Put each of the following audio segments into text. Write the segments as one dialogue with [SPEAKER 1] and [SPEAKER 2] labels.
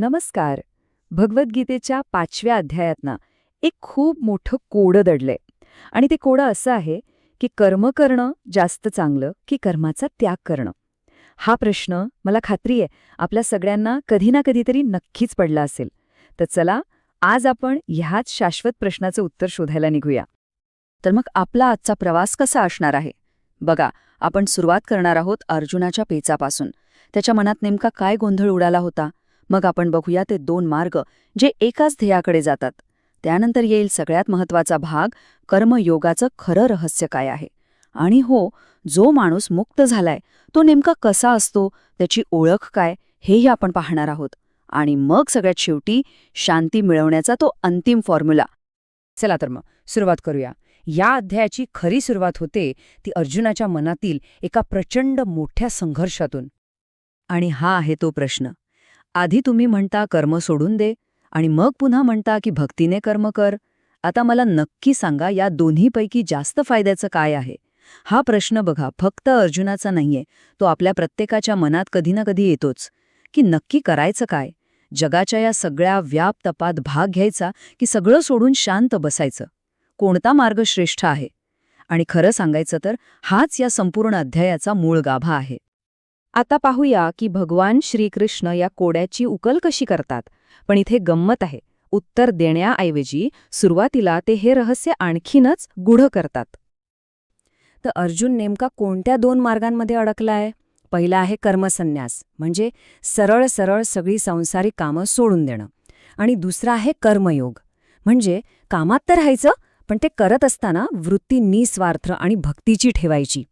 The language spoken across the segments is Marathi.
[SPEAKER 1] नमस्कार. भगवद्गीतेच्या पाचव्या अध्यायातनं एक खूप मोठं कोडं दडलंय. आणि ते कोडं असं आहे की कर्म करणं जास्त चांगलं की कर्माचा त्याग करणं. हा प्रश्न मला खात्री आहे आपल्या सगळ्यांना कधी ना कधीतरी नक्कीच पडला असेल. तर चला आज आपण ह्याच शाश्वत प्रश्नाचं उत्तर शोधायला निघूया. तर मग आपला आजचा प्रवास कसा असणार आहे? बघा आपण सुरुवात करणार आहोत अर्जुनाच्या पेचापासून. त्याच्या मनात नेमका काय गोंधळ उडाला होता? मग आपण बघूया ते दोन मार्ग जे एकाच ध्येयाकडे जातात. त्यानंतर येईल सगळ्यात महत्त्वाचा भाग कर्मयोगाचं खरं रहस्य काय आहे? आणि हो जो माणूस मुक्त झालाय तो नेमका कसा असतो? त्याची ओळख काय? हेही आपण पाहणार आहोत. आणि मग सगळ्यात शेवटी शांती मिळवण्याचा तो अंतिम फॉर्म्युला.
[SPEAKER 2] चला तर मग सुरुवात करूया. या अध्यायाची खरी सुरुवात होते ती अर्जुनाच्या मनातील एका प्रचंड मोठ्या संघर्षातून.
[SPEAKER 1] आणि हा आहे तो प्रश्न. आधी तुम्ही म्हणता कर्म सोडून दे आणि मग पुन्हा म्हणता की भक्तीने कर्म कर. आता मला नक्की सांगा या दोन्हीपैकी जास्त फायद्याचं काय आहे? हा प्रश्न बघा फक्त अर्जुनाचा नाहीये. तो आपल्या प्रत्येकाच्या मनात कधी ना कधी येतोच. की नक्की करायचं काय? जगाच्या या सगळ्या व्याप तपात भाग घ्यायचा की सगळं सोडून शांत बसायचं? कोणता मार्ग श्रेष्ठ आहे? आणि खरं सांगायचं तर हाच या संपूर्ण अध्यायाचा मूळ गाभा आहे. आता पाहूया की भगवान श्रीकृष्ण या कोड्याची उकल कशी करतात. पण इथे गंमत आहे. उत्तर देण्याऐवजी सुरुवातीला ते हे रहस्य आणखीनच गुढ करतात. तर अर्जुन नेमका कोणत्या दोन मार्गांमध्ये अडकलाय? पहिला आहे कर्मसन्यास म्हणजे सरळ सरळ सगळी संसारिक कामं सोडून देणं. आणि दुसरा आहे कर्मयोग म्हणजे कामात तर राहायचं पण ते करत असताना वृत्ती निस्वार्थ आणि भक्तीची ठेवायची.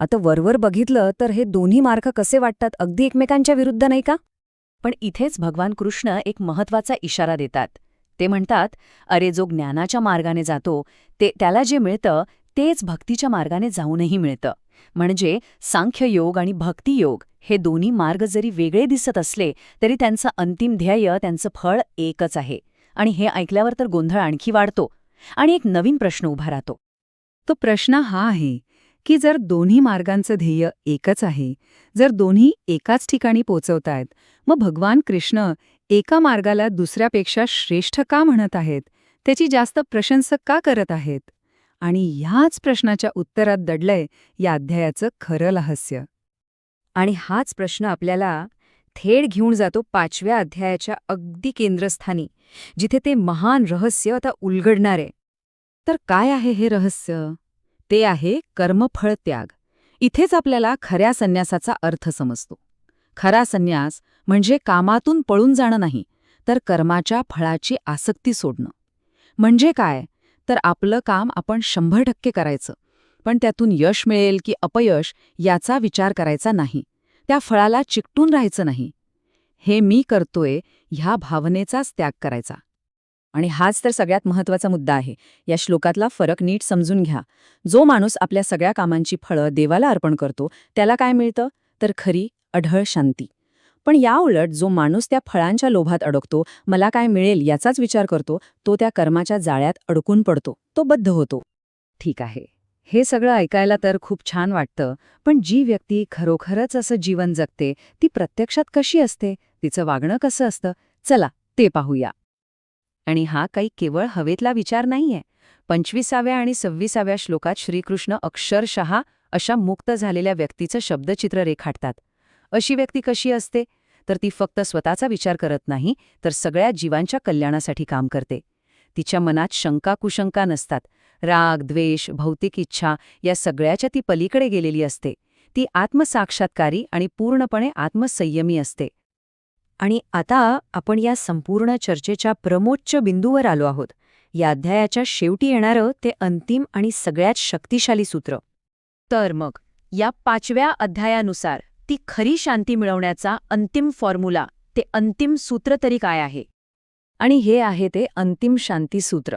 [SPEAKER 1] आता वरवर बघितलं तर हे दोन्ही मार्ग कसे वाटतात अगदी एकमेकांच्या विरुद्ध नाही का? पण इथेच भगवान कृष्ण एक महत्त्वाचा इशारा देतात. ते म्हणतात अरे जो ज्ञानाच्या मार्गाने जातो ते त्याला जे मिळतं तेच भक्तीच्या मार्गाने जाऊनही मिळतं. म्हणजे सांख्ययोग आणि भक्तियोग हे दोन्ही मार्ग जरी वेगळे दिसत असले तरी त्यांचं अंतिम ध्येय त्यांचं फळ एकच आहे. आणि हे ऐकल्यावर तर गोंधळ आणखी वाढतो. आणि एक नवीन प्रश्न उभा राहतो. तो प्रश्न हा आहे की जर दोन्ही मार्गांचं ध्येय एकच आहे जर दोन्ही एकाच ठिकाणी पोचवतायत मग भगवान कृष्ण एका मार्गाला दुसऱ्यापेक्षा श्रेष्ठ का म्हणत आहेत? त्याची जास्त प्रशंसक का करत आहेत? आणि ह्याच प्रश्नाच्या उत्तरात दडलंय या अध्यायाचं खरं रहस्य. आणि हाच प्रश्न आपल्याला थेट घेऊन जातो पाचव्या अध्यायाच्या अगदी केंद्रस्थानी जिथे ते महान रहस्य आता उलगडणार. आहे तर काय आहे हे रहस्य? ते आहे कर्मफळ त्याग इथेच आपल्याला खऱ्या संन्यासाचा अर्थ समजतो. खरा संन्यास म्हणजे कामातून पळून जाणं नाही तर कर्माच्या फळाची आसक्ती सोडणं. म्हणजे काय? तर आपलं काम आपण शंभर टक्के करायचं पण त्यातून यश मिळेल की अपयश याचा विचार करायचा नाही. त्या फळाला चिकटून राहायचं नाही. हे मी करतोय ह्या भावनेचाच त्याग करायचा. आणि हाच तर सगळ्यात महत्त्वाचा मुद्दा आहे. या श्लोकातला फरक नीट समजून घ्या. जो माणूस आपल्या सगळ्या कामांची फळं देवाला अर्पण करतो त्याला काय मिळतं? तर खरी अढळ शांती. पण या उलट जो माणूस त्या फळांच्या लोभात अडकतो मला काय मिळेल याचाच विचार करतो तो त्या कर्माच्या जाळ्यात अडकून पडतो तो बद्ध होतो. ठीक आहे. हे सगळं ऐकायला तर खूप छान वाटतं पण जी व्यक्ती खरोखरच असं जीवन जगते ती प्रत्यक्षात कशी असते? तिचं वागणं कसं असतं? चला ते पाहूया. आणि हा काही केवळ हवेतला विचार नाहीये. पंचवीसाव्या आणि सव्वीसाव्या श्लोकात श्रीकृष्ण अक्षरशः अशा मुक्त झालेल्या व्यक्तीचं शब्दचित्र रेखाटतात. अशी व्यक्ती कशी असते? तर ती फक्त स्वतःचा विचार करत नाही तर सगळ्या जीवांच्या कल्याणासाठी काम करते. तिच्या मनात शंका कुशंका नसतात. राग द्वेष भौतिक इच्छा या सगळ्याच्या ती पलीकडे गेलेली असते. ती आत्मसाक्षात्कारी आणि पूर्णपणे आत्मसंयमी असते. आणि आता आपण या संपूर्ण चर्चेच्या प्रमोच्च बिंदूवर आलो आहोत. या अध्यायाच्या शेवटी येणारं ते अंतिम आणि सगळ्यात शक्तिशाली सूत्र. तर मग या पाचव्या अध्यायानुसार ती खरी शांती मिळवण्याचा अंतिम फॉर्म्युला ते अंतिम सूत्र तरी काय आहे? आणि हे आहे ते अंतिम शांती सूत्र.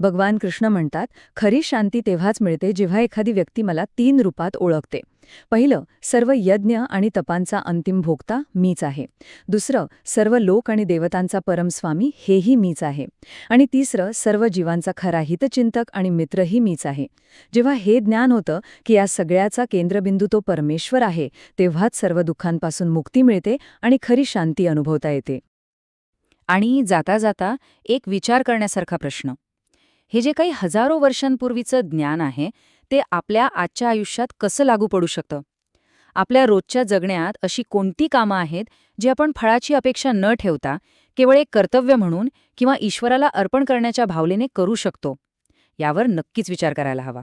[SPEAKER 1] भगवान कृष्ण म्हणतात खरी शांती तेव्हाच मिळते जेव्हा एखादी व्यक्ती मला तीन रूपात ओळखते. पहिलं सर्व यज्ञ आणि तपांचा अंतिम भोगता मीच आहे. दुसरं सर्व लोक आणि देवतांचा परमस्वामी हेही मीच आहे. आणि तिसरं सर्व जीवांचा खरा हितचिंतक आणि मित्रही मीच आहे. जेव्हा हे ज्ञान होतं की या सगळ्याचा केंद्रबिंदू तो परमेश्वर आहे तेव्हाच सर्व दुःखांपासून मुक्ती मिळते आणि खरी शांती अनुभवता येते. आणि जाता जाता एक विचार करण्यासारखा प्रश्न. हे जे काही हजारो वर्षांपूर्वीचं ज्ञान आहे ते आपल्या आजच्या आयुष्यात कसं लागू पडू शकतं? आपल्या रोजच्या जगण्यात अशी कोणती कामं आहेत जी आपण फळाची अपेक्षा न ठेवता केवळ एक कर्तव्य म्हणून किंवा ईश्वराला अर्पण करण्याच्या भावनेने करू शकतो? यावर नक्कीच विचार करायला हवा.